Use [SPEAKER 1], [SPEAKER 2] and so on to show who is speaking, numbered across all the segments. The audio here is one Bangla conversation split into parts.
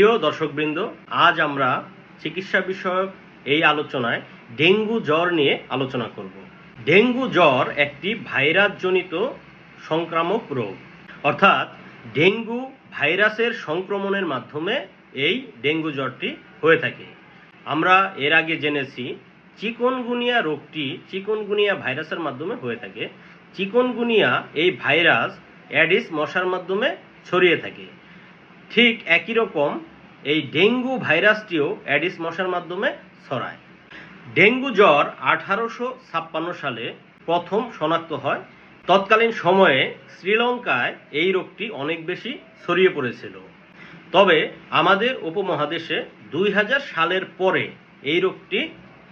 [SPEAKER 1] প্রিয় দর্শকবৃন্দ, আজ আমরা চিকিৎসা বিষয়ক এই আলোচনায় ডেঙ্গু জ্বর নিয়ে আলোচনা করব। ডেঙ্গু জ্বর একটি ভাইরাসজনিত সংক্রামক রোগ। অর্থাৎ ডেঙ্গু ভাইরাসের সংক্রমণের মাধ্যমে এই ডেঙ্গু জ্বরটি হয়ে থাকে। আমরা এর আগে জেনেছি, চিকনগুনিয়া রোগটি চিকনগুনিয়া ভাইরাসের মাধ্যমে হয়ে থাকে। চিকনগুনিয়া এই ভাইরাস অ্যাডিস মশার মাধ্যমে ছড়িয়ে থাকে। ঠিক একই রকম এই ডেঙ্গু ভাইরাসটিও অ্যাডিস মশার মাধ্যমে ছড়ায়। ডেঙ্গু জ্বর আঠারোশো ছাপ্পান্ন সালে প্রথম শনাক্ত হয়। তৎকালীন সময়ে শ্রীলঙ্কায় এই রোগটি অনেক বেশি ছড়িয়ে পড়েছিল। তবে আমাদের উপমহাদেশে দুই হাজার সালের পরে এই রোগটি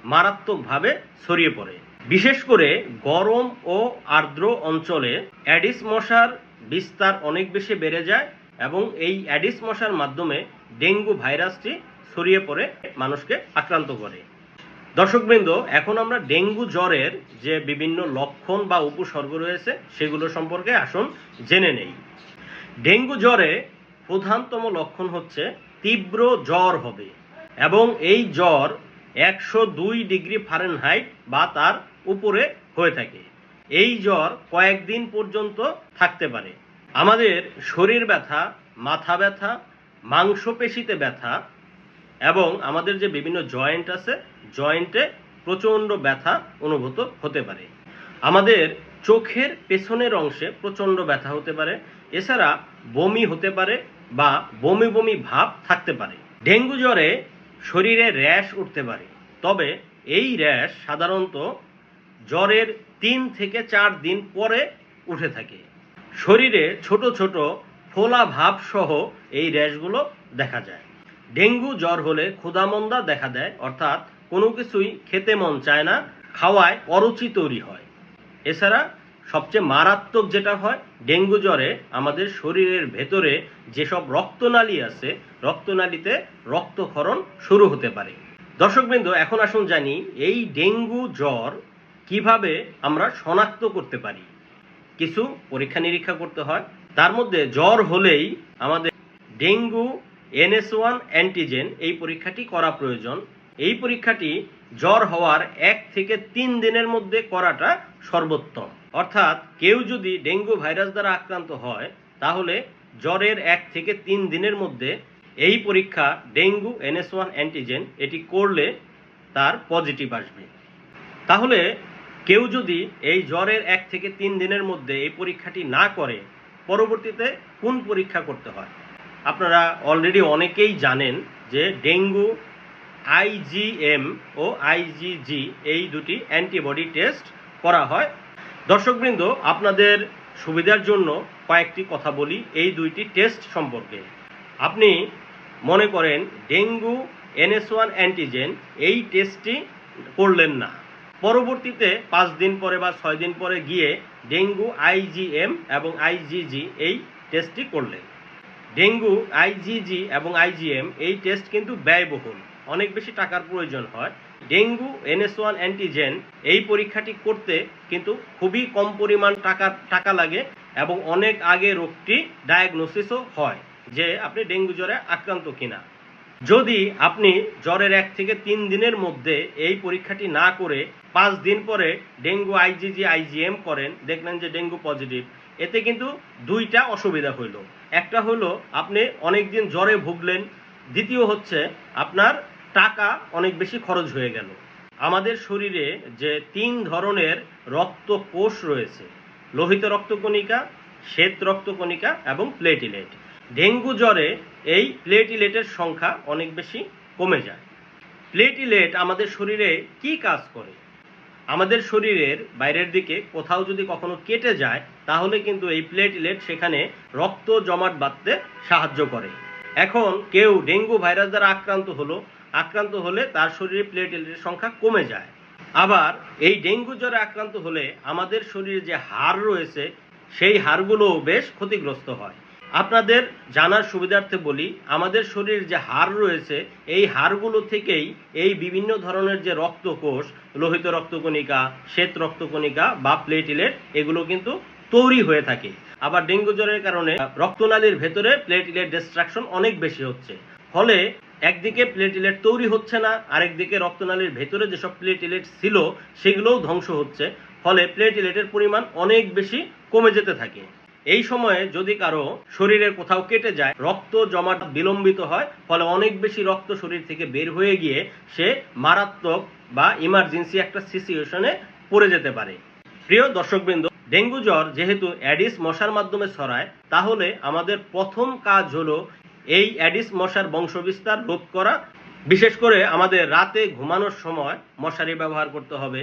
[SPEAKER 1] মারাত্মকভাবে ছড়িয়ে পড়ে। বিশেষ করে গরম ও আর্দ্র অঞ্চলে অ্যাডিস মশার বিস্তার অনেক বেশি বেড়ে যায় এবং এই অ্যাডিস মশার মাধ্যমে ডেঙ্গু ভাইরাসটি ছড়িয়ে পড়ে মানুষকে আক্রান্ত করে। দর্শকবৃন্দ, এখন আমরা ডেঙ্গু জ্বরের যে বিভিন্ন লক্ষণ বা উপসর্গ রয়েছে, সেগুলো সম্পর্কে আসুন জেনে নেই। ডেঙ্গু জ্বরে প্রধানতম লক্ষণ হচ্ছে তীব্র জ্বর হবে এবং এই জ্বর একশো দুই ডিগ্রি ফারেনহাইট বা তার উপরে হয়ে থাকে। এই জ্বর কয়েকদিন পর্যন্ত থাকতে পারে। আমাদের শরীর ব্যথা, মাথা ব্যথা, মাংসপেশিতে ব্যথা এবং আমাদের যে বিভিন্ন জয়েন্ট আছে, জয়েন্টে প্রচণ্ড ব্যথা অনুভূত হতে পারে। আমাদের চোখের পেছনের অংশে প্রচণ্ড ব্যথা হতে পারে। এছাড়া বমি হতে পারে বা বমি বমি ভাব থাকতে পারে। ডেঙ্গু জ্বরে শরীরে র্যাশ উঠতে পারে। তবে এই র্যাশ সাধারণত জ্বরের তিন থেকে চার দিন পরে উঠে থাকে। শরীরে ছোট ছোট ফোলা ভাব সহ এই র্যাশগুলো দেখা যায়। ডেঙ্গু জ্বর হলে ক্ষুধামন্দা দেখা দেয়, অর্থাৎ কোনো কিছুই খেতে মন চায় না, খাওয়ায় অরুচি তৈরি হয়। এছাড়া সবচেয়ে মারাত্মক যেটা হয়, ডেঙ্গু জ্বরে আমাদের শরীরের ভেতরে যেসব রক্তনালী আছে, রক্তনালীতে রক্তক্ষরণ শুরু হতে পারে। দর্শকবৃন্দ, এখন আসুন জানি এই ডেঙ্গু জ্বর কীভাবে আমরা শনাক্ত করতে পারি। কিছু পরীক্ষা নিরীক্ষা করতে হয়। তার মধ্যে জ্বর হলেই আমাদের ডেঙ্গু, এনএস ওয়ান অ্যান্টিজেন এই পরীক্ষাটি করা প্রয়োজন। এই পরীক্ষাটি জ্বর হওয়ার এক থেকে তিন দিনের মধ্যে করাটা সর্বোত্তম। অর্থাৎ কেউ যদি ডেঙ্গু ভাইরাস দ্বারা আক্রান্ত হয়, তাহলে জ্বরের এক থেকে তিন দিনের মধ্যে এই পরীক্ষা ডেঙ্গু, এনএস ওয়ান অ্যান্টিজেন এটি করলে তার পজিটিভ আসবে। তাহলে কেউ যদি এই জ্বরের এক থেকে তিন দিনের মধ্যে এই পরীক্ষাটি না করে, পরবর্তীতে কোন পরীক্ষা করতে হয়? আপনারা অলরেডি অনেকেই জানেন যে ডেঙ্গু আইজিএম ও আইজিজি এই দুটি অ্যান্টিবডি টেস্ট করা হয়। দর্শকবৃন্দ, আপনাদের সুবিধার জন্য কয়েকটি কথা বলি এই দুইটি টেস্ট সম্পর্কে। আপনি মনে করেন, ডেঙ্গু এনএস ওয়ান অ্যান্টিজেন এই টেস্টটি করলেন না। পরবর্তীতে পাঁচ দিন পরে বা ছয় দিন পরে গিয়ে ডেঙ্গু আইজিএম এবং আইজিজি এই টেস্টটি করলেন। ডেঙ্গু আইজিজি এবং আইজিএম এই টেস্ট কিন্তু ব্যয়বহুল। অনেক বেশি টাকার প্রয়োজন হয়। ডেঙ্গু এনএস ওয়ান অ্যান্টিজেন এই পরীক্ষাটি করতে কিন্তু খুবই কম পরিমাণ টাকা টাকা লাগে এবং অনেক আগে রোগটি ডায়াগনোসিসও হয় যে আপনি ডেঙ্গু জ্বরে আক্রান্ত কিনা। যদি আপনি জ্বরের এক থেকে তিন দিনের মধ্যে এই পরীক্ষাটি না করে পাঁচ দিন পরে ডেঙ্গু আইজিজি আইজিএম করেন, দেখলেন যে ডেঙ্গু পজিটিভ, এতে কিন্তু দুইটা অসুবিধা হইল। একটা হলো আপনি অনেক দিন জ্বরে ভুগলেন, দ্বিতীয় হচ্ছে আপনার টাকা অনেক বেশি খরচ হয়ে গেল। আমাদের শরীরে যে তিন ধরনের রক্ত কোষ রয়েছে, লোহিত রক্তকণিকা, শ্বেত রক্তকণিকা এবং প্লেটিলেট। ডেঙ্গু জ্বরে এই প্লেটিলেটের সংখ্যা অনেক বেশি কমে যায়। প্লেটিলেট আমাদের শরীরে কি কাজ করে? আমাদের শরীরের বাইরের দিকে কোথাও যদি কখনো কেটে যায়, তাহলে কিন্তু এই প্লেটিলেট সেখানে রক্ত জমাট বাঁধতে সাহায্য করে। এখন কেউ ডেঙ্গু ভাইরাস দ্বারা আক্রান্ত হলো, আক্রান্ত হলে তার শরীরে প্লেটিলেটের সংখ্যা কমে যায়। আবার এই ডেঙ্গু জ্বরে আক্রান্ত হলে আমাদের শরীরে যে হাড় রয়েছে, সেই হাড়গুলোও বেশ ক্ষতিগ্রস্ত হয়। আপনাদের জানার সুবিধার্থে বলি, আমাদের শরীরের যে হাড় রয়েছে, এই হাড়গুলো থেকেই এই বিভিন্ন ধরনের যে রক্তকোষ, লোহিত রক্তকণিকা, শ্বেত রক্তকণিকা বা প্লেটিলেট এগুলো কিন্তু তৈরি হয়ে থাকে। আবার ডেঙ্গু জ্বরের কারণে রক্তনালীর ভেতরে প্লেটিলেট ডিস্ট্রাকশন অনেক বেশি হচ্ছে। ফলে একদিকে প্লেটিলেট তৈরি হচ্ছে না, আরেকদিকে রক্তনালীর ভেতরে যেসব প্লেটিলেট ছিল, সেগুলোও ধ্বংস হচ্ছে। ফলে প্লেটিলেটের পরিমাণ অনেক বেশি কমে যেতে থাকে। এই সময়ে যদি কারও শরীরের কোথাও কেটে যায়, রক্ত জমাট বিলম্বিত হয়, ফলে অনেক বেশি রক্ত শরীর থেকে বের হয়ে গিয়ে সে মারাত্মক বা ইমার্জেন্সি একটা সিচুয়েশনে পড়ে যেতে পারে। প্রিয় দর্শকবৃন্দ, ডেঙ্গু জ্বর যেহেতু অ্যাডিস মশার মাধ্যমে ছড়ায়, তাহলে আমাদের প্রথম কাজ হলো এই অ্যাডিস মশার বংশবিস্তার রোধ করা। বিশেষ করে আমাদের রাতে ঘুমানোর সময় মশারি ব্যবহার করতে হবে।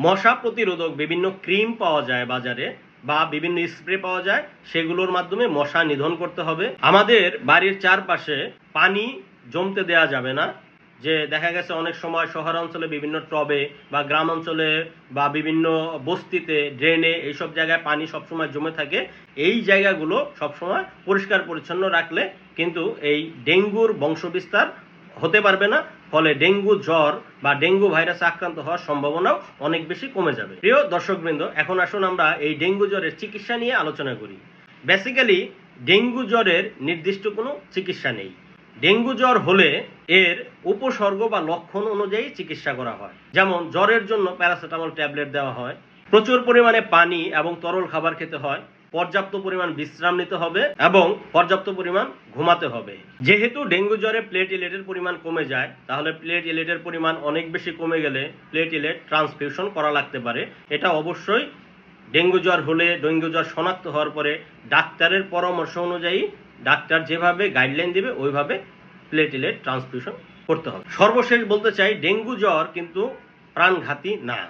[SPEAKER 1] মশা প্রতিরোধক বিভিন্ন ক্রিম পাওয়া যায় বাজারে। বা বিভিন্ন স্প্রে পাওয়া যায়, সেগুলোর মাধ্যমে মশা নিধন করতে হবে। আমাদের বাড়ির চারপাশে পানি জমতে দেয়া যাবে না। যে দেখা গেছে অনেক সময় শহরাঞ্চলে বিভিন্ন টবে বা গ্রাম অঞ্চলে বা বিভিন্ন বস্তিতে ড্রেনে এইসব জায়গায় পানি সবসময় জমে থাকে। এই জায়গাগুলো সবসময় পরিষ্কার পরিচ্ছন্ন রাখলে কিন্তু এই ডেঙ্গুর বংশবিস্তার হতে পারবে না। ফলে ডেঙ্গু জ্বর বা ডেঙ্গু ভাইরাসে আক্রান্ত হওয়ার সম্ভাবনাও অনেক বেশি কমে যাবে। প্রিয় দর্শকবৃন্দ, এখন আসুন আমরা এই ডেঙ্গু জ্বরের চিকিৎসা নিয়ে আলোচনা করি। বেসিক্যালি ডেঙ্গু জ্বরের নির্দিষ্ট কোনো চিকিৎসা নেই। ডেঙ্গু জ্বর হলে এর উপসর্গ বা লক্ষণ অনুযায়ী চিকিৎসা করা হয়। যেমন, জ্বরের জন্য প্যারাসিটামল ট্যাবলেট দেওয়া হয়, প্রচুর পরিমাণে পানি এবং তরল খাবার খেতে হয় পর্যাপ্ত পরিমাণ বিশ্রাম নিতে হবে এবং পর্যাপ্ত পরিমাণ ঘুমাতে হবে। যেহেতু ডেঙ্গু জ্বরে প্লেটিলেটের পরিমাণ কমে যায়, তাহলে প্লেটিলেটের পরিমাণ অনেক বেশি কমে গেলে প্লেটিলেট ট্রান্সফিউশন করা লাগতে পারে। এটা অবশ্যই ডেঙ্গু জ্বর হলে, ডেঙ্গু জ্বর শনাক্ত হওয়ার পরে ডাক্তারের পরামর্শ অনুযায়ী ডাক্তার যেভাবে গাইডলাইন দেবে, ওইভাবে প্লেটিলেট ট্রান্সফিউশন করতে হবে। সর্বশেষ বলতে চাই, ডেঙ্গু জ্বর কিন্তু প্রাণঘাতী না।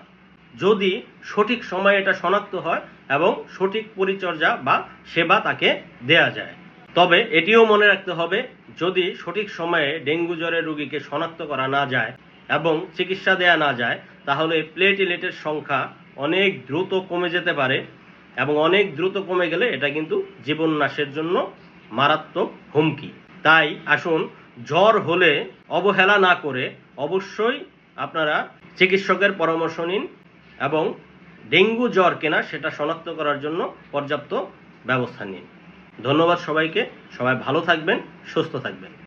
[SPEAKER 1] যদি সঠিক সময়ে এটা শনাক্ত হয় এবং সঠিক পরিচর্যা বা সেবা তাকে দেয়া যায়। তবে এটিও মনে রাখতে হবে, যদি সঠিক সময়ে ডেঙ্গু জ্বরের রোগীকে শনাক্ত করা না যায় এবং চিকিৎসা দেয়া না যায়, তাহলে প্লেটিলেটের সংখ্যা অনেক দ্রুত কমে যেতে পারে এবং অনেক দ্রুত কমে গেলে এটা কিন্তু জীবন নাশের জন্য মারাত্মক হুমকি। তাই আসুন, জ্বর হলে অবহেলা না করে অবশ্যই আপনারা চিকিৎসকের পরামর্শ নিন এবং ডেঙ্গু জ্বর কেনা, সেটা শনাক্ত করার জন্য পর্যাপ্ত ব্যবস্থা নিন। ধন্যবাদ সবাইকে। সবাই ভালো থাকবেন, সুস্থ থাকবেন।